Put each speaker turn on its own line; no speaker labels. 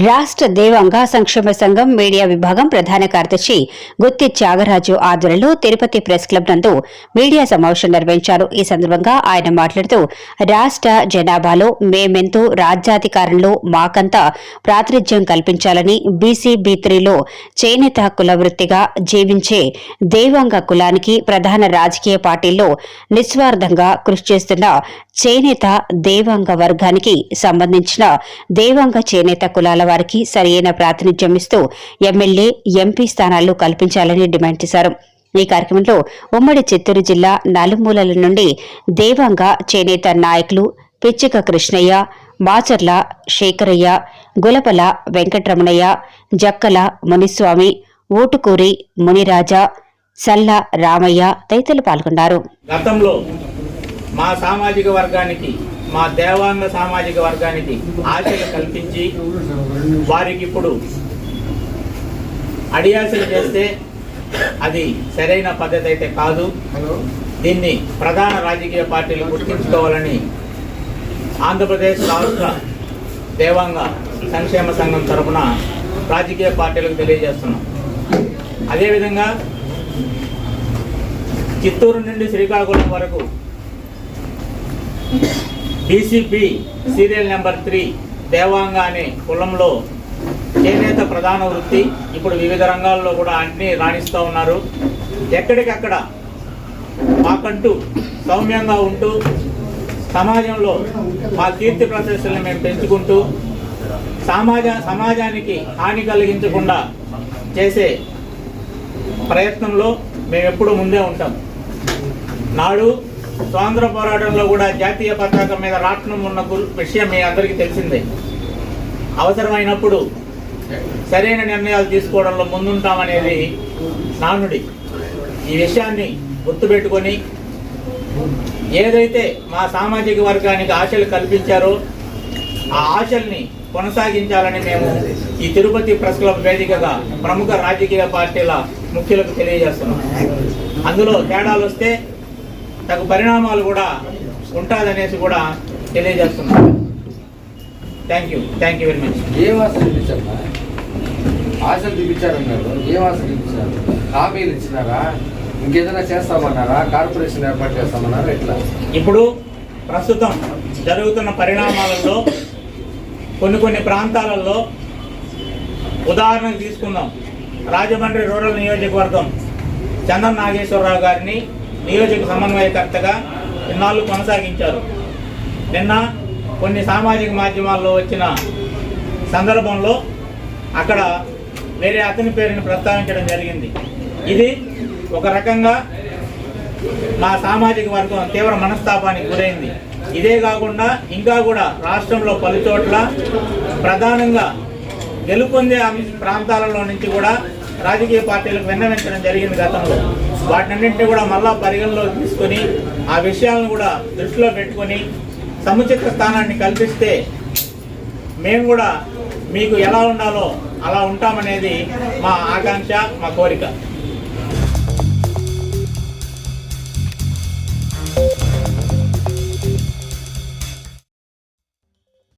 రాష్ట్ర దేవాంగ సంక్షేమ సంఘం మీడియా విభాగం ప్రధాన కార్యదర్శి గుత్తి త్యాగరాజు ఆధ్వర్యంలో తిరుపతి ప్రెస్ క్లబ్ నందు మీడియా సమావేశం నిర్వహించారు. ఈ సందర్భంగా ఆయన మాట్లాడుతూ రాష్ట్ర జనాభాలో మేమెంతో రాజ్యాధికారంలో మాకంతా ప్రాతినిధ్యం కల్పించాలని బీసీ బీ త్రీలో చేనేత కుల వృత్తిగా జీవించే దేవాంగ కులానికి ప్రధాన రాజకీయ పార్టీల్లో నిస్వార్థంగా కృషి చేస్తున్న చేనేత దేవాంగ వర్గానికి సంబంధించిన దేవాంగ చేనేత కులాల వారికి సరియైన ప్రాతినిధ్యం ఇస్తూ ఎమ్మెల్యే ఎంపీ స్థానాలు కల్పించాలని డిమాండ్ చేశారు. ఈ కార్యక్రమంలో ఉమ్మడి చిత్తూరు జిల్లా నలుమూలల నుండి దేవాంగ చేనేత నాయకులు పిచ్చిక కృష్ణయ్య మాచర్ల శేఖరయ్య గులపల వెంకటరమణయ్య జక్కల మునిస్వామి ఊటుకూరి మునిరాజా సల్ల రామయ్య తదితరులు పాల్గొన్నారు.
గతంలో మా సామాజిక వర్గానికి మా దేవాంగ సామాజిక వర్గానికి ఆశలు కల్పించి వారికి ఇప్పుడు అడియాసలు చేస్తే అది సరైన పద్ధతి అయితే కాదు. దీన్ని ప్రధాన రాజకీయ పార్టీలు గుర్తించుకోవాలని ఆంధ్రప్రదేశ్ రాష్ట్ర దేవాంగ సంక్షేమ సంఘం తరపున రాజకీయ పార్టీలకు తెలియజేస్తున్నాం. అదేవిధంగా చిత్తూరు నుండి శ్రీకాకుళం వరకు DCP serial number three Devanga అనే కులంలో చేనేత ప్రధాన వృత్తి. ఇప్పుడు వివిధ రంగాల్లో కూడా అన్ని రాణిస్తూ ఉన్నారు. ఎక్కడికక్కడ మాకంటూ సౌమ్యంగా ఉంటూ సమాజంలో మా కీర్తి ప్రదర్శనలు మేము పెంచుకుంటూ సమాజ సమాజానికి హాని కలిగించకుండా చేసే ప్రయత్నంలో మేము ఎప్పుడూ ముందే ఉంటాం. నాడు స్వాతంత్ర పోరాటంలో కూడా జాతీయ పతాకం మీద రాట్నం ఉన్న విషయం మీ అందరికీ తెలిసిందే. అవసరమైనప్పుడు సరైన నిర్ణయాలు తీసుకోవడంలో ముందుంటామనేది నానుడి. ఈ విషయాన్ని గుర్తుపెట్టుకొని ఏదైతే మా సామాజిక వర్గానికి ఆశలు కల్పించారో ఆ ఆశల్ని కొనసాగించాలని మేము ఈ తిరుపతి ప్రెస్ క్లబ్ వేదికగా ప్రముఖ రాజకీయ పార్టీల ముఖ్యులకు తెలియజేస్తున్నాం. అందులో తేడాలు వస్తే తగు పరిణామాలు కూడా ఉంటుందనేసి కూడా తెలియజేస్తున్నాం thank you thank you very much
ఏం ఆశలు చూపించారా ఆశలు చూపించారన్నారు. ఏం ఆశలు చూపించారు? హామీలు ఇచ్చినారా? ఇంకేదైనా చేస్తామన్నారా? కార్పొరేషన్ ఏర్పాటు చేస్తామన్నారా? ఎట్లా?
ఇప్పుడు ప్రస్తుతం జరుగుతున్న పరిణామాలలో కొన్ని కొన్ని ప్రాంతాలలో ఉదాహరణకు తీసుకుందాం. రాజమండ్రి రూరల్ నియోజకవర్గం చందన్ నాగేశ్వరరావు గారిని నియోజక సమన్వయకర్తగా ఇన్నాళ్ళు కొనసాగించారు? నిన్న కొన్ని సామాజిక మాధ్యమాల్లో వచ్చిన సందర్భంలో అక్కడ వేరే అతని పేరుని ప్రస్తావించడం జరిగింది. ఇది ఒక రకంగా మా సామాజిక వర్గం తీవ్ర మనస్తాపానికి గురైంది. ఇదే కాకుండా ఇంకా కూడా రాష్ట్రంలో పలు చోట్ల ప్రధానంగా గెలుపొందే ప్రాంతాలలో నుంచి కూడా రాజకీయ పార్టీలకు విన్నవించడం జరిగింది గతంలో. వాటినన్నింటినీ కూడా మళ్ళా పరిగణలోకి తీసుకొని ఆ విషయాలను కూడా దృష్టిలో పెట్టుకొని సముచిత స్థానాన్ని కల్పిస్తే మేము కూడా మీకు ఎలా ఉండాలో అలా ఉంటామనేది మా ఆకాంక్ష మా కోరిక.